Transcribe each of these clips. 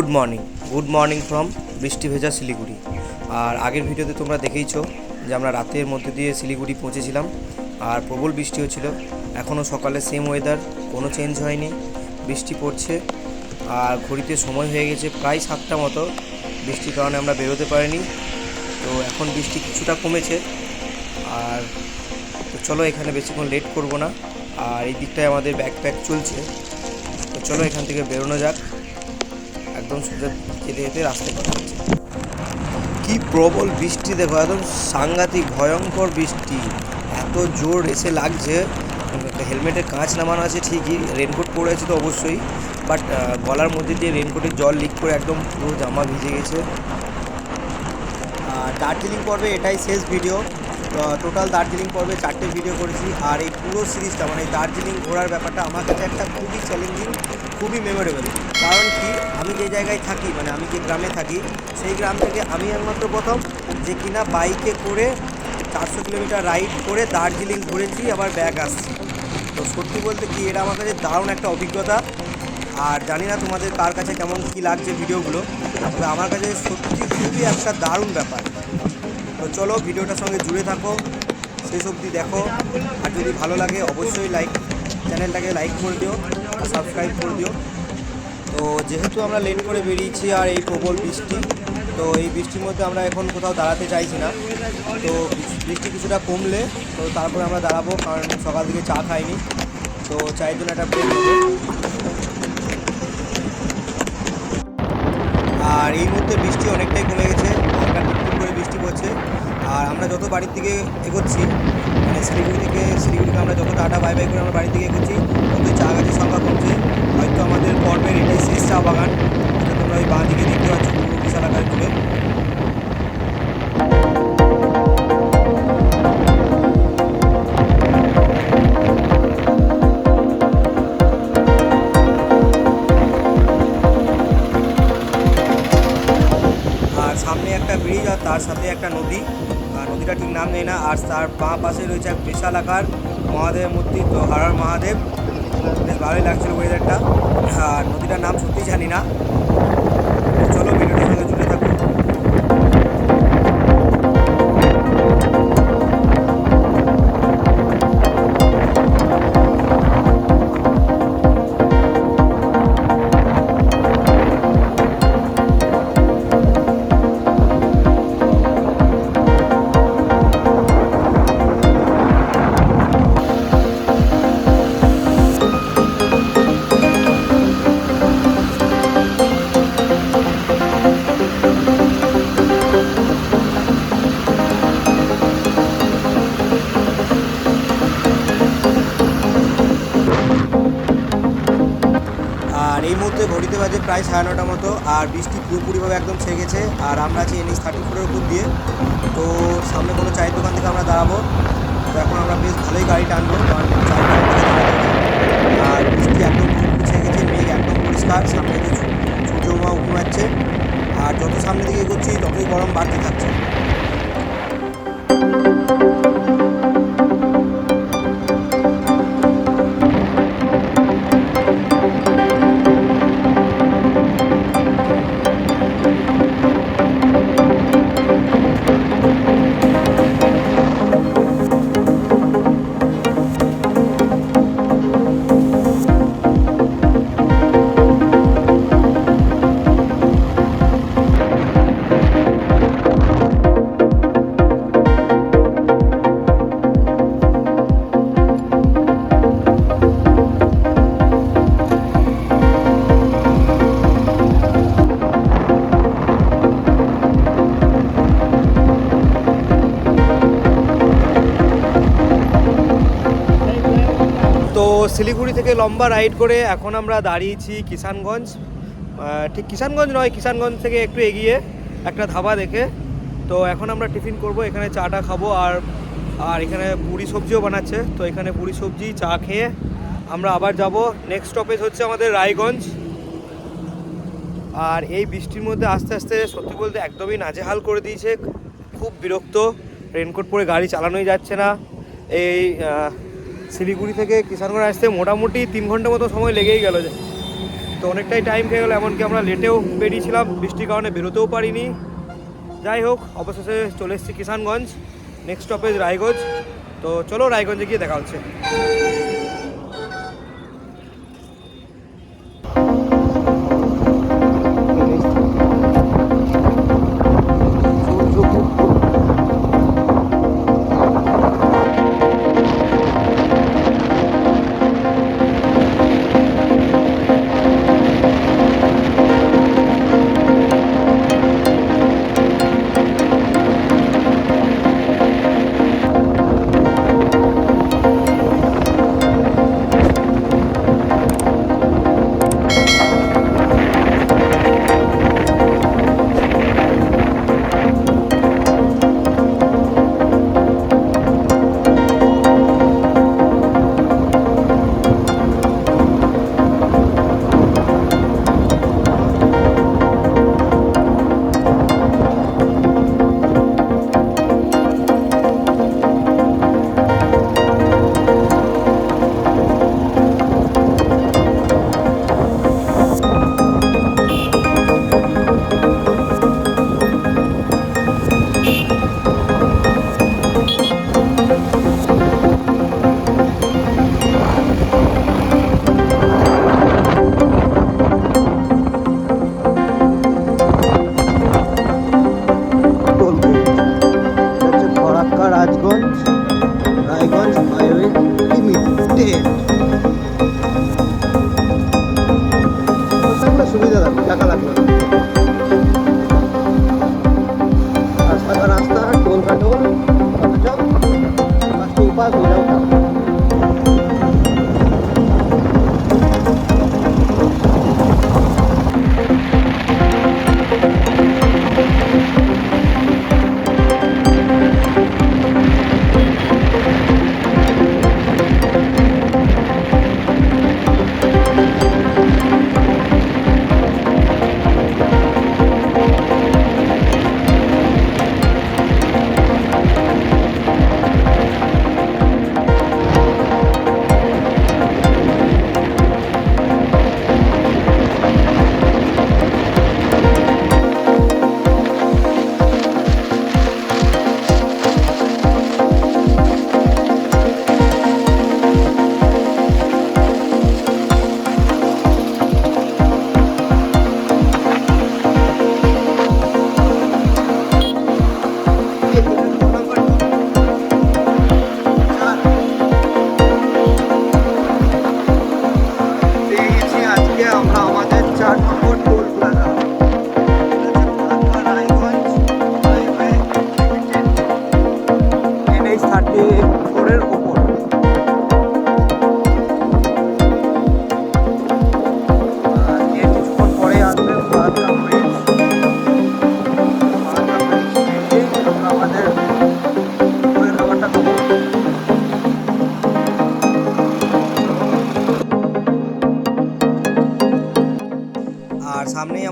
Good morning good morning from বৃষ্টি ভেজা শিলিগুড়ি। আর আগের ভিডিওতে তোমরা দেখেইছো যে আমরা রাতের মধ্যে দিয়ে শিলিগুড়ি পৌঁছেছিলাম, আর প্রবল বৃষ্টি হচ্ছিল। এখনও সকালে সেম ওয়েদার কোনো চেঞ্জ হয়নি, বৃষ্টি পড়ছে, আর ঘড়িতে সময় হয়ে গেছে প্রায় সাতটা মতো। বৃষ্টির কারণে আমরা বেরোতে পারিনি, তো এখন বৃষ্টি কিছুটা কমেছে। আর তো চলো এখানে বেশিক্ষণ লেট করব না, আর এই দিকটায় আমাদের ব্যাগ প্যাক চলছে। তো চলো এখান থেকে বেরোনো যাক। একদম সোজা যেতে যেতে রাস্তায় কথা হচ্ছে কি প্রবল বৃষ্টি দেখো, একদম সাংঘাতিক, ভয়ঙ্কর বৃষ্টি। এত জোর এসে লাগছে। হেলমেটের কাঁচ নামানো আছে, ঠিকই রেনকোট পরে আছে তো অবশ্যই। বাট গলার মধ্যে দিয়ে রেনকোটের জল লিক করে একদম পুরো জামা ভিজে গেছে। দার্জিলিং পর্বে এটাই শেষ ভিডিও টোটাল দার্জিলিং পর্বে চারটে ভিডিও করেছি। আর এই পুরো সিরিজটা মানে দার্জিলিং ঘোরার ব্যাপারটা, আমার কাছে একটা খুবই চ্যালেঞ্জিং খুবই মেমোরেবল কারণ কি? আমি যে জায়গায় থাকি মানে আমি যে গ্রামে থাকি, সেই গ্রাম থেকে আমি একমাত্র প্রথম যে কিনা বাইকে করে চারশো কিলোমিটার রাইড করে দার্জিলিং ঘুরেছি, আবার ব্যাগ আসছি। তো সত্যি বলতে কি, এটা আমার কাছে দারুণ একটা অভিজ্ঞতা। আর জানি না তোমাদের কার কাছে কেমন কী লাগছে ভিডিওগুলো, তবে আমার কাছে সত্যি খুবই একটা দারুণ ব্যাপার। তো চলো ভিডিওটার সঙ্গে জুড়ে থাকো, শেষ অবধি দেখো। আর যদি ভালো লাগে, অবশ্যই লাইক চ্যানেলটাকে লাইক করে দিও। সাবস্ক্রাইব করে দিও। তো যেহেতু আমরা লেট করে বেরিয়েছি আর এই প্রবল বৃষ্টি, তো এই বৃষ্টির মধ্যে আমরা এখন কোথাও দাঁড়াতে চাইছি না। তো বৃষ্টি কিছুটা কমলে, তো তারপরে আমরা দাঁড়াবো, কারণ সকাল থেকে চা খাইনি। তো চায়ের জন্য একটা আর এই মুহূর্তে বৃষ্টি অনেকটাই কমে গেছে করে বৃষ্টি পড়ছে। আর আমরা যত বাড়ির থেকে এগোচ্ছি মানে শিলিগুড়ি থেকে শিলিগুড়িকে আমরা যত টাটা, বাই বাই করে আমরা বাড়ির থেকে এগোচ্ছি, ততই চা গাছের সংখ্যা কমছে। হয়তো আমাদের পর্বের এটাই শেষ চা বাগান। নেই না, আর তার বাঁ পাশে রয়েছে এক বিশাল আকার মহাদেবের মূর্তি, তো হারার মহাদেব। বেশ ভালোই লাগছিল ওয়েদারটা আর নদীটার নাম সত্যি জানি না। চলো ভিডিওটি সঙ্গে জুড়ে প্রায় সাড়ে নটা মতো, আর বৃষ্টি পুরোপুরিভাবে একদম ছেয়ে গেছে আর আমরা আছি এনএস থার্টি ফোরের উপর দিয়ে। তো সামনে কোনো চায়ের দোকান থেকে আমরা দাঁড়াবো। তো এখন আমরা বেশ ভালোই গাড়ি টানবো, কারণ চায়ের দোকান থেকে। আর বৃষ্টি একদম ছেয়ে গেছে, মেঘ একদম পরিষ্কার, সামনে সূর্য উমা উঠে আর যত সামনে দিকে এগোচ্ছি, ততই গরম বাড়তে থাকছে। শিলিগুড়ি থেকে লম্বা রাইড করে এখন আমরা দাঁড়িয়েছি কিষানগঞ্জ। ঠিক কিষানগঞ্জ নয়, কিষানগঞ্জ থেকে একটু এগিয়ে একটা ধাবা দেখে। তো এখন আমরা টিফিন করব, এখানে চাটা খাব আর আর এখানে পুরি সবজিও বানাচ্ছে। তো এখানে পুরি সবজি, চা খেয়ে আমরা আবার যাব। নেক্সট স্টপেজ হচ্ছে আমাদের রায়গঞ্জ। আর এই বৃষ্টির মধ্যে আস্তে আস্তে সত্যি বলতে একদমই নাজেহাল করে দিয়েছে। খুব বিরক্ত। রেনকোট পরে গাড়ি চালানোই যাচ্ছে না। এই শিলিগুড়ি থেকে কিষানগড় আসতে মোটামুটি তিন ঘণ্টা মতো সময় লেগেই গেল যে। তো অনেকটাই টাইম খেয়ে গেলো, এমনকি আমরা লেটেও বেরিয়েছিলাম, বৃষ্টির কারণে বেরোতেও পারিনি। যাই হোক, অবশেষে চলে এসেছি কিষানগঞ্জ নেক্সট স্টপেজ রায়গঞ্জ। তো চলো রায়গঞ্জে গিয়ে দেখা হচ্ছে। রায়গঞ্জ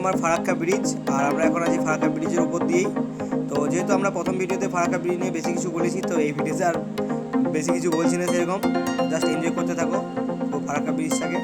আমার ফারাক্কা ব্রিজ আর আমরা এখন আছি ফারাক্কা ব্রিজের উপর দিয়েই। তো যেহেতু আমরা প্রথম ভিডিওতে ফারাক্কা ব্রিজ নিয়ে বেশি কিছু বলেছি তো এই ভিডিওতে আর বেশি কিছু বলছি না সেরকম। জাস্ট এনজয় করতে থাকো, তো ফারাক্কা ব্রিজটাকে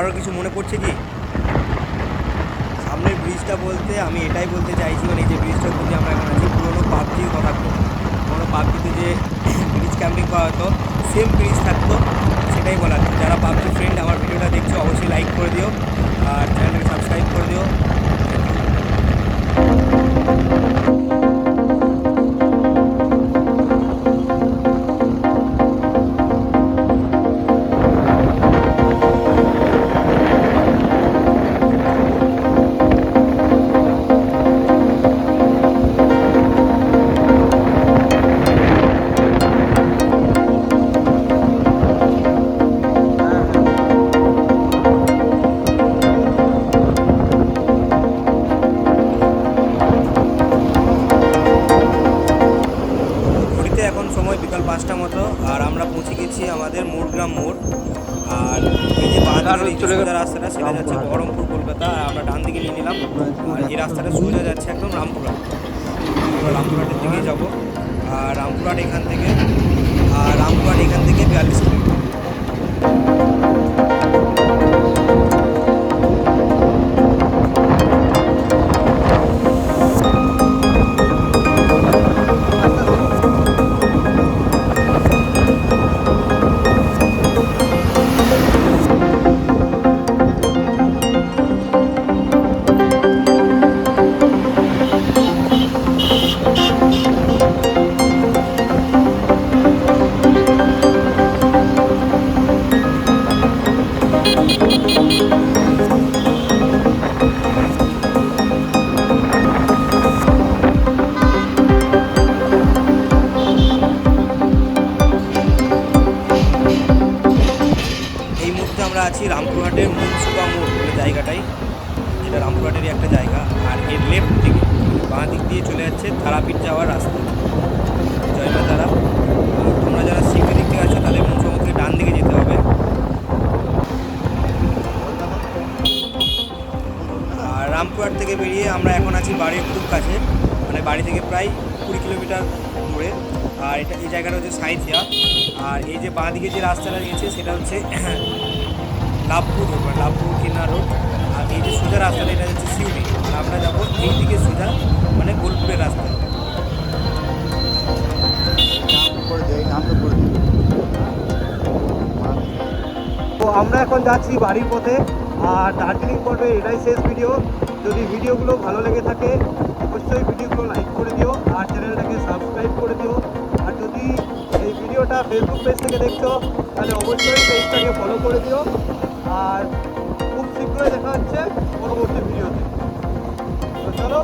কারোর কিছু মনে পড়ছে কি? সামনের ব্রিজটা বলতে আমি এটাই বলতে চাইছি মানে এই যে ব্রিজটার মধ্যে আমরা এখন আছি, পুরোনো পাবজির কথা পুরোনো পাবজিতে যে ব্রিজ ক্যাম্পিং করা হতো সেম ব্রিজ থাকতো, সেটাই বলা যারা পাবজি ফ্রেন্ড রাস্তাটা সোজা যাচ্ছে একদম রামপুরহাট। আমরা রামপুরহাটের দিকেই যাব। আর রামপুরহাট এখান থেকে, আর রামপুরহাট এখান থেকে বিয়াল্লিশ কিলোমিটার। রামপুরহাটের মুন্সুবা মোড় বলে জায়গাটাই। যেটা রামপুরহাটেরই একটা জায়গা। আর এর লেফট দিকে, বাঁ দিক দিয়ে চলে যাচ্ছে তারাপীঠ যাওয়ার রাস্তা। জয় মা তারা। তোমরা যারা সিংহ দিক থেকে আছো তাদের মুন্সুবা ডান দিকে যেতে হবে। আর রামপুরহাট থেকে বেরিয়ে আমরা এখন আছি বাড়ির খুব কাছে। মানে বাড়ি থেকে প্রায় কুড়ি কিলোমিটার দূরে। আর এটা, এই জায়গাটা হচ্ছে সাইথিয়া। আর এই যে বাঁ দিকে যে রাস্তাটা গেছে সেটা হচ্ছে লাভপুর রোড মানে লাভপুর কিনার রোড, আর এই যে সোজা রাস্তাটা, এটা হচ্ছে সিউড়ি। আর আমরা যাব এই দিকে সোজা মানে বোলপুরের রাস্তা। তো আমরা এখন যাচ্ছি বাড়ির পথে, আর দার্জিলিং পর্বে এটাই শেষ ভিডিও যদি ভিডিওগুলো ভালো লেগে থাকে, অবশ্যই ভিডিওগুলো লাইক করে দিও, আর চ্যানেলটাকে সাবস্ক্রাইব করে দিও। আর যদি এই ভিডিওটা ফেসবুক পেজ থেকে দেখছ, তাহলে অবশ্যই পেজটাকে ফলো করে দিও। আর খুব শীঘ্রই দেখা হচ্ছে পরবর্তী ভিডিওতে। চলো